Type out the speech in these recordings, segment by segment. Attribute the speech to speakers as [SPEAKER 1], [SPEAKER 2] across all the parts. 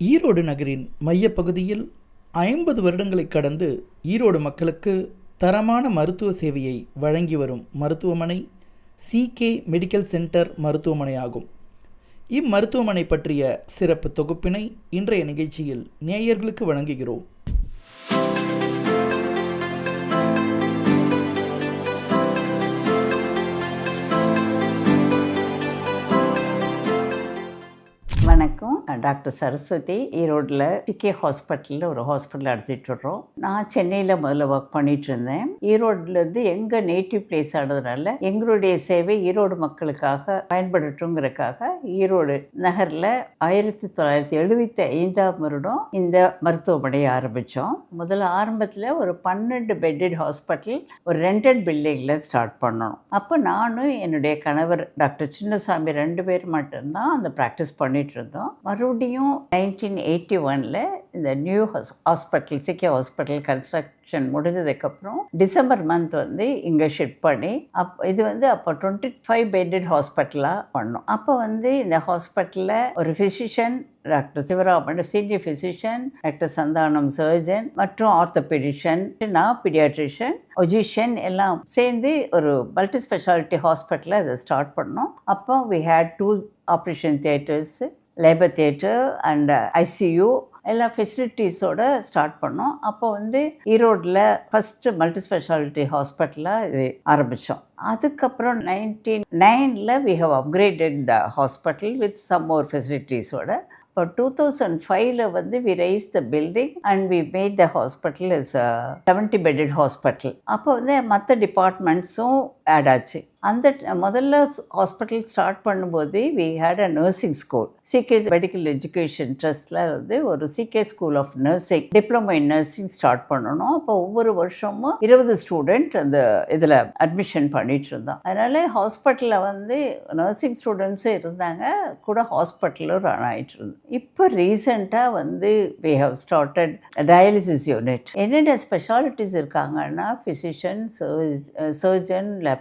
[SPEAKER 1] ஈரோடு நகரின் மையப்பகுதியில் ஐம்பது வருடங்களை கடந்து ஈரோடு மக்களுக்கு தரமான மருத்துவ சேவையை வழங்கி வரும் மருத்துவமனை சிகே மெடிக்கல் சென்டர் மருத்துவமனை ஆகும் இம்மருத்துவமனை பற்றிய சிறப்பு தொகுப்பினை இன்றைய நிகழ்ச்சியில் நேயர்களுக்கு வழங்குகிறோம்.
[SPEAKER 2] வணக்கம். டாக்டர் சரஸ்வதி ஈரோட்டில் சிக்கே ஹாஸ்பிட்டலில் ஒரு ஹாஸ்பிட்டல் நடத்திட்டு வர்றோம் நான் சென்னையில் முதல்ல ஒர்க் பண்ணிட்டு இருந்தேன் ஈரோட்லேருந்து எங்கள் நேட்டிவ் பிளேஸ் ஆனதுனால எங்களுடைய சேவை ஈரோடு மக்களுக்காக பயன்படட்டுங்கிறதுக்காக ஈரோடு நகரில் ஆயிரத்தி தொள்ளாயிரத்தி எழுபத்தி ஐந்தாம் வருடம் இந்த மருத்துவமனையை ஆரம்பித்தோம் முதல்ல ஆரம்பத்தில் ஒரு பன்னெண்டு பெட்டட் ஹாஸ்பிட்டல் ஒரு ரெண்டட் பில்டிங்கில் ஸ்டார்ட் பண்ணணும் அப்போ நானும் என்னுடைய கணவர் டாக்டர் சின்னசாமி ரெண்டு பேர் மட்டும்தான் அந்த ப்ராக்டிஸ் பண்ணிட்டு இருந்தோம் மறுபடியும் நைன்டீன் எயிட்டி ஒனில் இந்த நியூ ஹாஸ் ஹாஸ்பிட்டல் சிக்கே ஹாஸ்பிட்டல் கன்ஸ்ட்ரக்ஷன் முடிஞ்சதுக்கப்புறம் டிசம்பர் மந்த் வந்து இங்கே ஷிஃப்ட் பண்ணி அப் இது வந்து அப்போ டுவெண்ட்டி ஃபைவ் பெட்டட் ஹாஸ்பிட்டலாக பண்ணோம். அப்போ வந்து இந்த ஹாஸ்பிட்டலில் ஒரு physician doctor Sivaraman senior physician doctor Santhanam surgeon மற்றும் ஆர்த்தோபெடிஷன் நான் பீடியாட்ரிஷியன் ஒஜிஷியன் எல்லாம் சேர்ந்து ஒரு மல்டி ஸ்பெஷாலிட்டி ஹாஸ்பிட்டலில் அதை ஸ்டார்ட் பண்ணோம். அப்போ we had two operation theatres labour theatre and ICU எல்லா ஃபெசிலிட்டிஸோடு ஸ்டார்ட் பண்ணோம். அப்போ வந்து ஈரோடில் ஃபஸ்ட்டு மல்டி ஸ்பெஷாலிட்டி ஹாஸ்பிட்டலாக இது ஆரம்பித்தோம் அதுக்கப்புறம் நைன்டீன் நைனில் we have upgraded the hospital with some more ஃபெசிலிட்டிஸோட இப்போ டூ தௌசண்ட் ஃபைவ்ல வந்து we rise the building and we made the hospital is seventy bedded hospital அப்போ வந்து மற்ற டிபார்ட்மெண்ட்ஸும் ஆட் ஆச்சு. அந்த முதல்ல ஹாஸ்பிட்டல் ஸ்டார்ட் பண்ணும்போது we had a nursing school CK medical education ட்ரஸ்ட்டில் வந்து ஒரு CK school of nursing diploma in nursing start பண்ணணும். அப்போ ஒவ்வொரு வருஷமும் இருபது ஸ்டூடெண்ட் அந்த இதில் அட்மிஷன் பண்ணிட்டு இருந்தோம். அதனால ஹாஸ்பிட்டலில் வந்து நர்சிங் ஸ்டூடெண்ட்ஸும் இருந்தாங்க கூட ஹாஸ்பிட்டலும் ரன் ஆகிட்டு இருந்தோம். இப்போ ரீசெண்டாக வந்து we have started dialysis unit என்னென்ன ஸ்பெஷாலிட்டிஸ் இருக்காங்கன்னா physician surgeon laparoscopic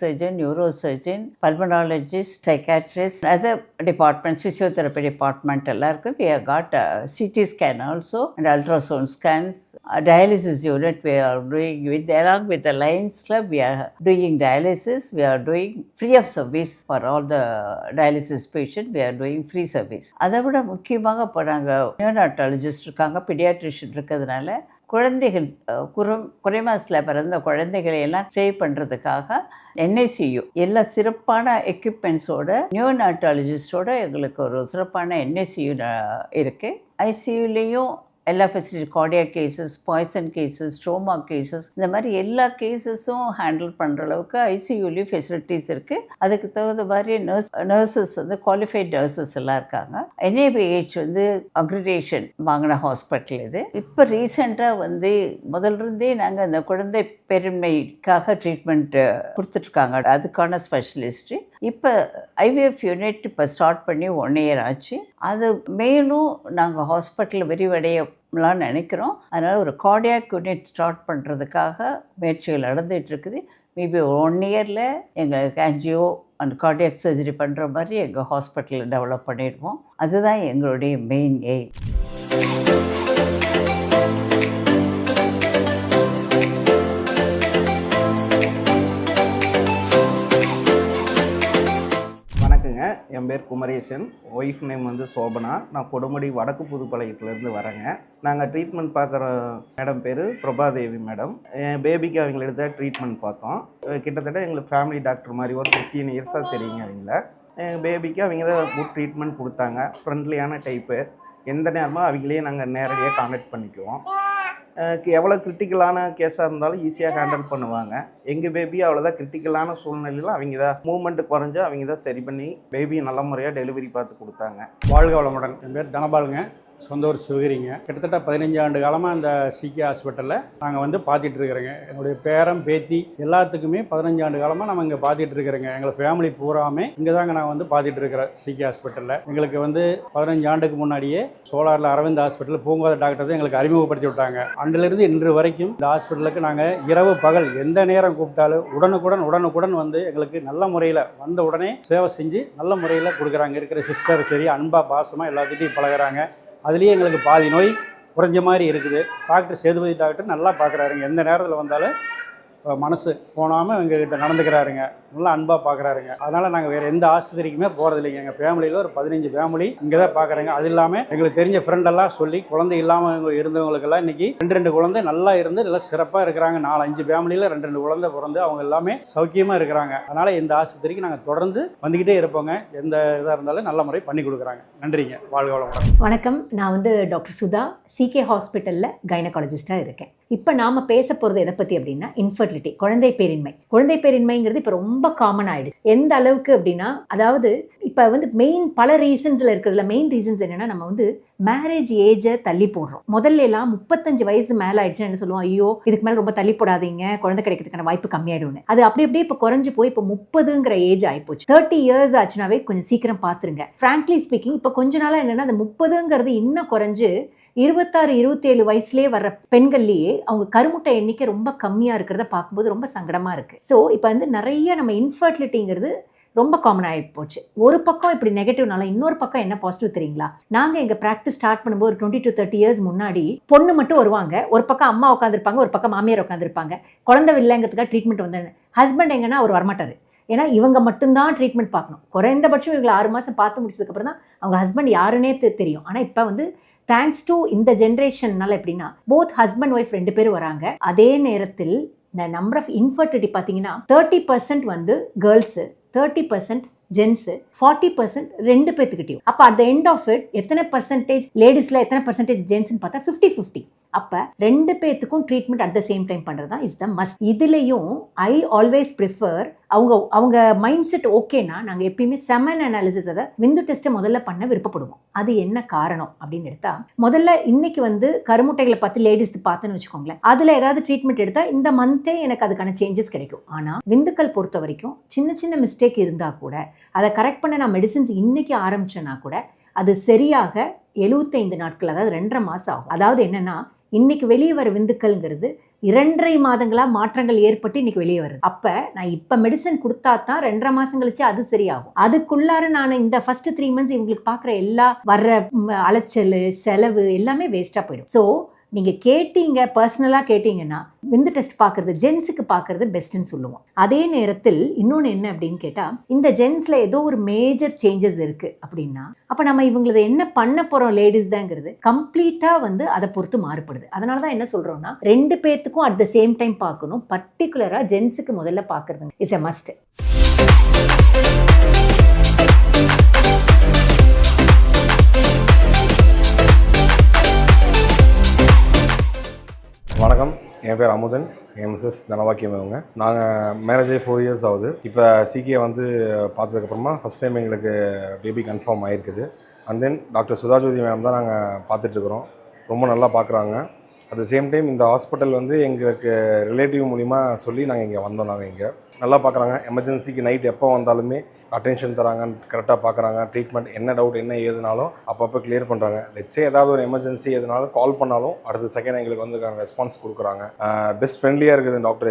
[SPEAKER 2] surgeon neuro surgeon pulmonologist psychiatrist other departments physiotherapy department எல்லாருக்கும் இருக்குது we got CT scan also and ultrasound scans dialysis unit we are doing with along with the Lions Club, we are doing dialysis. Doing free of service for all the all the dialysis patient. We are doing அதை விட முக்கியமாக இப்போ நாங்கள் நியூனாட்டாலஜிஸ்ட் இருக்காங்க பிடியாட்ரிஷியன் இருக்கிறதுனால குழந்தைகள் அஹ், குறம் குறைமாசில் பிறந்த குழந்தைகளை எல்லாம் சேவ் பண்ணுறதுக்காக என்ஐசியு எல்லா சிறப்பான எக்யூப்மெண்ட்ஸோட நியோனாட்டாலஜிஸ்டோட எங்களுக்கு ஒரு சிறப்பான என்ஐசியு இருக்குது ஐசியூலேயும் எல்லா facility cardiac cases poison cases stroma cases இந்த மாதிரி எல்லா கேசஸும் ஹேண்டில் பண்ணுற அளவுக்கு ஐசியூலேயும் ஃபெசிலிட்டிஸ் இருக்குது அதுக்கு தகுந்த மாதிரி நர்ஸ் நர்சஸ் வந்து குவாலிஃபைட் நர்சஸ் எல்லாம் இருக்காங்க. என்ஏபிஹெச் வந்து அக்ரிடேஷன் வாங்கின ஹாஸ்பிட்டல் இது. இப்போ ரீசெண்டாக வந்து முதல்லிருந்தே நாங்கள் அந்த குழந்தை பெருமைக்காக ட்ரீட்மெண்ட் கொடுத்துட்ருக்காங்க அதுக்கான ஸ்பெஷலிஸ்ட்டு இப்போ ஐவிஎஃப் யூனிட் இப்போ ஸ்டார்ட் பண்ணி ஒன் இயர் ஆச்சு. அது மேலும் நாங்கள் ஹாஸ்பிட்டலில் விரிவடையலாம் நினைக்கிறோம். அதனால் ஒரு கார்டியாக் யூனிட் ஸ்டார்ட் பண்ணுறதுக்காக முயற்சிகள் நடந்துகிட்ருக்குது இருக்குது. மேபி ஒன் இயரில் எங்களுக்கு ஆன்ஜியோ அண்ட் கார்டியாக் சர்ஜரி பண்ணுற மாதிரி எங்கள் ஹாஸ்பிட்டலில் டெவலப் பண்ணிடுவோம். அதுதான் எங்களுடைய மெயின் எய்ம்
[SPEAKER 3] பேர் குமரேசன். ஒய்ஃப் நேம் வந்து சோபனா. நான் கொடுமுடி வடக்கு புதுப்பாளையத்துலேருந்து வரேங்க. நாங்கள் ட்ரீட்மெண்ட் பார்க்குற மேடம் பேர் பிரபாதேவி மேடம். என் பேபிக்கு அவங்கள எடுத்த ட்ரீட்மெண்ட் பார்த்தோம். கிட்டத்தட்ட எங்களுக்கு ஃபேமிலி டாக்டர் மாதிரி ஒரு ஃபிஃப்டீன் இயர்ஸாக தெரியுங்க அவங்கள. எங்கள் பேபிக்கு அவங்க தான் குட் ட்ரீட்மெண்ட் கொடுத்தாங்க. ஃப்ரெண்ட்லியான டைப்பு எந்த நேரமும் அவங்களையும் நாங்கள் நேரடியாக கான்டாக்ட் பண்ணிக்குவோம். எவ்வளோ கிரிட்டிக்கலான கேஸாக இருந்தாலும் ஈஸியாக ஹேண்டில் பண்ணுவாங்க. எங்கள் பேபி அவ்வளோதான் கிரிட்டிக்கலான சூழ்நிலையில் அவங்க தான் மூவ்மெண்ட் குறைஞ்சு அவங்க தான் சரி பண்ணி பேபியை நல்ல முறையாக டெலிவரி பார்த்து கொடுத்தாங்க.
[SPEAKER 4] வாழ்க வளமுடன். என் பேர் தனபாலுங்க. சொந்த ஊர் சிவகிரிங்க. கிட்டத்தட்ட பதினஞ்சு ஆண்டு காலமாக இந்த சிகே ஹாஸ்பிட்டலில் நாங்கள் வந்து பார்த்துட்டு இருக்கிறோங்க. என்னுடைய பேரம் பேத்தி எல்லாத்துக்குமே பதினஞ்சு ஆண்டு காலமாக நம்ம இங்கே பார்த்துட்டு இருக்கிறோங்க. எங்களை ஃபேமிலி பூராமே இங்கே தாங்க நான் வந்து பார்த்துட்டு இருக்கிறோம் சிகே ஹாஸ்பிட்டலில் எங்களுக்கு வந்து பதினஞ்சு ஆண்டுக்கு முன்னாடியே சோலாரில் அரவிந்த் ஹாஸ்பிட்டல் பூங்காத டாக்டர் தான் எங்களுக்கு அறிமுகப்படுத்தி விட்டாங்க. அன்றிலிருந்து இன்று வரைக்கும் இந்த ஹாஸ்பிட்டலுக்கு நாங்கள் இரவு பகல் எந்த நேரம் கூப்பிட்டாலும் உடனுக்குடன் உடனுக்குடன் வந்து எங்களுக்கு நல்ல முறையில் வந்த உடனே சேவை செஞ்சு நல்ல முறையில் கொடுக்குறாங்க. இருக்கிற சிஸ்டர் சரி அன்பாக பாசமாக எல்லாத்துக்கிட்டையும் பழகுறாங்க. அதுலேயே எங்களுக்கு பாதி நோய் குறைஞ்ச மாதிரி இருக்குது. டாக்டர் சேதுபதி டாக்டர் நல்லா பார்க்குறாருங்க எந்த நேரத்தில் வந்தாலும் மனசு போனாமல் எங்ககிட்ட நடந்துக்கிறாருங்க. நல்லா அன்பாக பார்க்குறாருங்க அதனால் நாங்கள் வேறு எந்த ஆஸ்பத்திரிக்குமே போகிறது இல்லைங்க எங்கள் ஃபேமிலியில் ஒரு பதினஞ்சு ஃபேமிலி இங்கே தான் பார்க்குறேங்க அது இல்லாமல் எங்களுக்கு தெரிஞ்ச ஃப்ரெண்டெல்லாம் சொல்லி குழந்தை இல்லாமல் இருந்தவங்களுக்கெல்லாம் இன்றைக்கி ரெண்டு ரெண்டு குழந்தை நல்லா இருந்து நல்லா சிறப்பாக இருக்கிறாங்க. நாலு அஞ்சு ஃபேமிலியில் ரெண்டு ரெண்டு குழந்தை பிறந்து அவங்க எல்லாமே சௌக்கியமாக இருக்கிறாங்க. அதனால் இந்த ஆஸ்பத்திரிக்கு நாங்கள் தொடர்ந்து வந்துக்கிட்டே இருப்போங்க. எந்த இதாக இருந்தாலும் நல்ல முறை பண்ணி கொடுக்குறாங்க. நன்றிங்க. வாழ்க வளமுடன்.
[SPEAKER 5] வணக்கம். நான் வந்து டாக்டர் சுதா. சிகே ஹாஸ்பிட்டலில் கைனகாலஜிஸ்ட்டாக இருக்கேன். இப்போ நாம் பேச போகிறது எதை பற்றி அப்படின்னா இன்ஃபர்டிலிட்டி குழந்தை பேரின்மை. குழந்தை பேரின்மைங்கிறது இப்போ ரொம்ப காமன் ஆகிடுச்சு எந்த அளவுக்கு அப்படின்னா அதாவது இப்போ வந்து மெயின் பல ரீசன்ஸில் இருக்கிறதுல மெயின் ரீசன்ஸ் என்னென்னா நம்ம வந்து மேரேஜ் ஏஜை தள்ளி போடுறோம். முதல்ல எல்லாம் முப்பத்தஞ்சு வயசு மேலே ஆயிடுச்சுன்னு என்ன சொல்லுவோம்? ஐயோ இதுக்கு மேலே ரொம்ப தள்ளி போடாதீங்க குழந்தை கிடைக்கிறதுக்கான வாய்ப்பு கம்மியாயிடும்னு. அது அப்படி அப்படியே இப்போ குறைஞ்சு போய் இப்போ முப்பதுங்கிற ஏஜ் ஆகிப்போச்சு தேர்ட்டி இயர்ஸ் ஆச்சுனாவே கொஞ்சம் சீக்கிரம் பார்த்துருங்க ஃப்ராங்க்லி ஸ்பீக்கிங் இப்போ கொஞ்ச நாளாக என்னென்னா அந்த முப்பதுங்கிறது இன்னும் குறைஞ்சு இருபத்தாறு இருபத்தேழு வயசுலேயே வர்ற பெண்கள்லேயே அவங்க கருமுட்டை எண்ணிக்கை ரொம்ப கம்மியாக இருக்கிறத பார்க்கும்போது ரொம்ப சங்கடமாக இருக்குது ஸோ இப்போ வந்து நிறைய நம்ம இன்ஃபர்டிலிட்டிங்கிறது ரொம்ப காமன் ஆகி போச்சு. ஒரு பக்கம் இப்படி நெகட்டிவ்னால இன்னொரு பக்கம் என்ன பாசிட்டிவ் தெரியுங்களா? நாங்கள் எங்கள் ப்ராக்டிஸ் ஸ்டார்ட் பண்ணும்போது ஒரு டுவெண்ட்டி டு தேர்ட்டி இயர்ஸ் முன்னாடி பொண்ணு மட்டும் வருவாங்க. ஒரு பக்கம் அம்மா உட்காந்துருப்பாங்க ஒரு பக்கம் மாமியார் உட்காந்துருப்பாங்க குழந்தை இல்லைங்கிறதுக்காக ட்ரீட்மெண்ட் வந்தேன் ஹஸ்பண்ட் எங்கன்னா அவர் வரமாட்டார். ஏன்னா இவங்க மட்டும்தான் ட்ரீட்மெண்ட் பார்க்கணும். குறைந்தபட்சம் இவங்களை ஆறு மாதம் பார்த்து முடிச்சதுக்கப்புறம் தான் அவங்க ஹஸ்பண்ட் யாருன்னே தெரியும். ஆனால் இப்போ வந்து தேங்க்ஸ் டு இந்த ஜென்ரேஷன்னால எப்படின்னா போத் ஹஸ்பண்ட் ஒய்ஃப் ரெண்டு பேரும் வராங்க. அதே நேரத்தில் இந்த நம்பர் ஆஃப் இன்ஃபர்டிலிட்டி பார்த்தீங்கன்னா தேர்ட்டி பர்சன்ட் வந்து girls thirty percent gents forty percent ரெண்டு பேர்த்துக்கிட்டையும் அப்போ at the end of it எத்தனை பர்சன்டேஜ் லேடிஸில் எத்தனை பர்சன்டேஜ் ஜென்ஸ்னு பார்த்தா ஃபிஃப்டி ஃபிஃப்டி அப்போ ரெண்டு பேர்த்துக்கும் treatment at the same time பண்ணுறது தான் இஸ் த மஸ்ட் இதுலேயும் ஐ ஆல்வேஸ் ப்ரிஃபர் அவங்க அவங்க மைண்ட் செட் ஓகேனா நாங்கள் எப்பயுமே செமன் அனாலிசிஸ் அதை விந்து டெஸ்ட்டை முதல்ல பண்ண விருப்பப்படுவோம். அது என்ன காரணம் அப்படின்னு எடுத்தா முதல்ல இன்னைக்கு வந்து கருமுட்டைகளை பார்த்து லேடிஸ் பார்த்துன்னு வச்சுக்கோங்களேன். அதில் ஏதாவது ட்ரீட்மெண்ட் எடுத்தால் இந்த மந்த்தே எனக்கு அதுக்கான சேஞ்சஸ் கிடைக்கும். ஆனால் விந்துக்கள் பொறுத்த வரைக்கும் சின்ன சின்ன மிஸ்டேக் இருந்தால் கூட அதை கரெக்ட் பண்ண நான் மெடிசின்ஸ் இன்னைக்கு ஆரம்பிச்சேன்னா கூட அது சரியாக எழுபத்தைந்து நாட்கள் அதாவது ரெண்டரை மாதம் ஆகும். அதாவது என்னன்னா இன்னைக்கு வெளியே வர விந்துக்கள்ங்கிறது இரண்டரை மாதங்களாக மாற்றங்கள் ஏற்பட்டு இன்னைக்கு வெளியே வருது. அப்போ நான் இப்போ மெடிசன் கொடுத்தா தான் ரெண்டரை மாதம் கழிச்சு அது சரியாகும். அதுக்குள்ளார நான் இந்த ஃபர்ஸ்ட் த்ரீ மந்த்ஸ் இவங்களுக்கு பார்க்குற எல்லா வர்ற அலைச்சல் செலவு எல்லாமே வேஸ்ட்டாக போயிடும். ஸோ நீங்கள் கேட்டீங்க பர்சனலாக கேட்டீங்கன்னா விந்து டெஸ்ட் பார்க்குறது ஜென்ஸுக்கு பார்க்குறது பெஸ்ட்டுன்னு சொல்லுவோம். அதே நேரத்தில் இன்னொன்று என்ன அப்படின்னு கேட்டால் இந்த ஜென்ஸில் ஏதோ ஒரு மேஜர் சேஞ்சஸ் இருக்குது அப்படின்னா அப்போ நம்ம இவங்களது என்ன பண்ண போகிறோம் லேடிஸ் தாங்கிறது கம்ப்ளீட்டாக வந்து அதை பொறுத்து மாறுபடுது. அதனால தான் என்ன சொல்கிறோம்னா ரெண்டு பேர்த்துக்கும் அட் த சேம் டைம் பார்க்கணும். பர்டிகுலராக ஜென்ஸுக்கு முதல்ல பார்க்குறது இஸ் எ மஸ்ட்
[SPEAKER 6] என் பேர் அமுதன் என் மிஸ்ஸஸ் தனவாக்கியம் இவங்க நாங்கள் மேரேஜ் ஆகி ஃபோர் இயர்ஸ் ஆகுது. இப்போ சிகே வந்து பார்த்ததுக்கப்புறமா ஃபஸ்ட் டைம் எங்களுக்கு பேபி கன்ஃபார்ம் ஆகிருக்குது and then doctor Sudhajothi ma'am தான் நாங்கள் பார்த்துட்ருக்குறோம் ரொம்ப நல்லா பார்க்குறாங்க. அட் த சேம் டைம் இந்த ஹாஸ்பிட்டல் வந்து எங்களுக்கு ரிலேட்டிவ் மூலிமா சொல்லி நாங்கள் இங்கே வந்தோம் நாங்கள் இங்கே. நல்லா பார்க்குறாங்க. எமர்ஜென்சிக்கு நைட் எப்போ வந்தாலுமே அட்டென்ஷன் தராங்க கரெக்டாக பார்க்குறாங்க ட்ரீட்மெண்ட் என்ன டவுட் என்ன ஏதுனாலும் அப்பப்போ கிளியர் பண்ணுறாங்க லெட்ஸே ஏதாவது ஒரு எமர்ஜென்சி எதுனாலும் கால் பண்ணாலும் அடுத்த செகண்ட் எங்களுக்கு வந்து ரெஸ்பான்ஸ் கொடுக்குறாங்க. பெஸ்ட் ஃப்ரெண்ட்லியாக இருக்குது டாக்டர்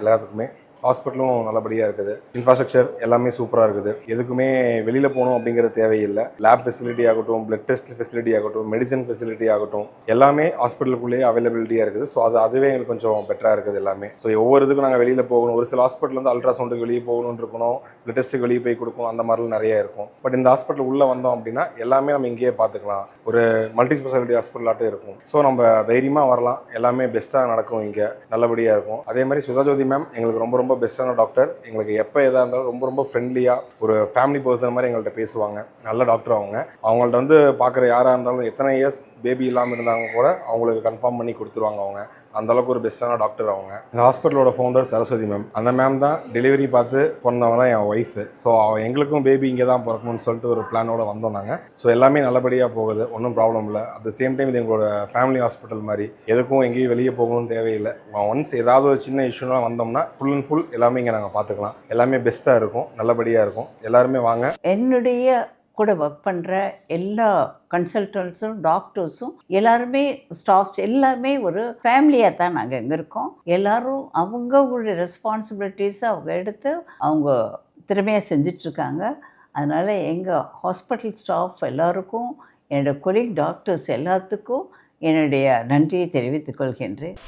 [SPEAKER 6] எல்லாத்துக்குமே. ஹாஸ்பிட்டலும் நல்லபடியாக இருக்குது. இன்ஃப்ராஸ்ட்ரக்சர் எல்லாமே சூப்பராக இருக்குது. எதுக்குமே வெளியில் போகணும் அப்படிங்கிற தேவையில்லை. லேப் ஃபெசிலிட்டி ஆகட்டும் பிளட் டெஸ்ட் ஃபெசிலிட்டி ஆகட்டும் மெடிசன் ஃபெசிலிட்டி ஆகட்டும் எல்லாமே ஹாஸ்பிட்டலுக்குள்ளேயே அவைலபிலிட்டியாக இருக்குது. ஸோ அது அதுவே எங்களுக்கு கொஞ்சம் பெட்டராக இருக்குது எல்லாமே. ஸோ ஒவ்வொரு இதுக்கும் நாங்கள் வெளியில் போகணும். ஒரு சில ஹாஸ்பிட்டல் வந்து அல்ட்ராசவுண்டுக்கு வெளியே போகணும்னு இருக்கணும் பிளட் டெஸ்ட்டுக்கு வெளியே போய் கொடுக்கணும் அந்த மாதிரிலாம் நிறைய இருக்கும். பட் இந்த ஹாஸ்பிட்டல் உள்ளே வந்தோம் அப்படின்னா எல்லாமே நம்ம இங்கேயே பார்த்துக்கலாம். ஒரு மல்டி ஸ்பெஷாலிட்டி ஹாஸ்பிட்டலாட்டும் இருக்கும். ஸோ நம்ம தைரியமாக வரலாம். எல்லாமே பெஸ்ட்டாக நடக்கும் இங்கே. நல்லபடியாக இருக்கும். அதே மாதிரி சுதாஜோதி மேம் எங்களுக்கு ரொம்ப ரொம்ப பெஸ்ட்டான டாக்டர் எங்களுக்கு எப்போ எதாக இருந்தாலும் ரொம்ப ரொம்ப ஃப்ரெண்ட்லியாக ஒரு ஃபேமிலி பர்சன் மாதிரி எங்கள்கிட்ட பேசுவாங்க. நல்ல டாக்டர் அவங்க. அவங்கள்ட்ட வந்து பார்க்குற யாராக இருந்தாலும் எத்தனை இயர்ஸ் பேபி இல்லாமல் இருந்தாங்க கூட அவங்களுக்கு கன்ஃபார்ம் பண்ணி கொடுத்துருவாங்க அவங்க. அந்தளவுக்கு ஒரு பெஸ்ட்டான டாக்டர் அவங்க. இந்த ஹாஸ்பிட்டலோட ஃபவுண்டர் சரஸ்வதி மேம் அந்த மேம் தான் டெலிவரி பார்த்து பிறந்தவங்க தான் என் ஒய்ஃபு ஸோ எங்களுக்கும் பேபி இங்கே தான் பிறக்கணும்னு சொல்லிட்டு ஒரு பிளானோட வந்தோம் நாங்கள் ஸோ எல்லாமே நல்லபடியாக போகுது. ஒன்றும் ப்ராப்ளம் இல்லை. அட் த சேம் டைம் இது எங்களோட ஃபேமிலி ஹாஸ்பிட்டல் மாதிரி. எதுக்கும் எங்கேயும் வெளியே போகணும்னு தேவையில்லை. ஒன்ஸ் ஏதாவது ஒரு சின்ன இஷ்யூலாம் வந்தோம்னா ஃபுல் அண்ட் ஃபுல் எல்லாமே இங்கே நாங்கள் பார்த்துக்கலாம். எல்லாமே பெஸ்ட்டாக இருக்கும். நல்லபடியாக இருக்கும். எல்லாருமே வாங்க.
[SPEAKER 2] என்னுடைய கூட ஒர்க் பண்ணுற எல்லா கன்சல்டன்ட்ஸும் டாக்டர்ஸும் எல்லாருமே ஸ்டாஃப்ஸ் எல்லாமே ஒரு ஃபேமிலியாக தான் நாங்கள் இங்கே இருக்கோம். எல்லாரும் அவங்களுடைய ரெஸ்பான்சிபிலிட்டிஸை அவங்க எடுத்து அவங்க திறமையாக செஞ்சிட்ருக்காங்க. அதனால் எங்கள் ஹாஸ்பிட்டல் ஸ்டாஃப் எல்லாருக்கும் என்னோடய கொலீக் டாக்டர்ஸ் எல்லாத்துக்கும் என்னுடைய நன்றியை தெரிவித்துக் கொள்கின்றேன்.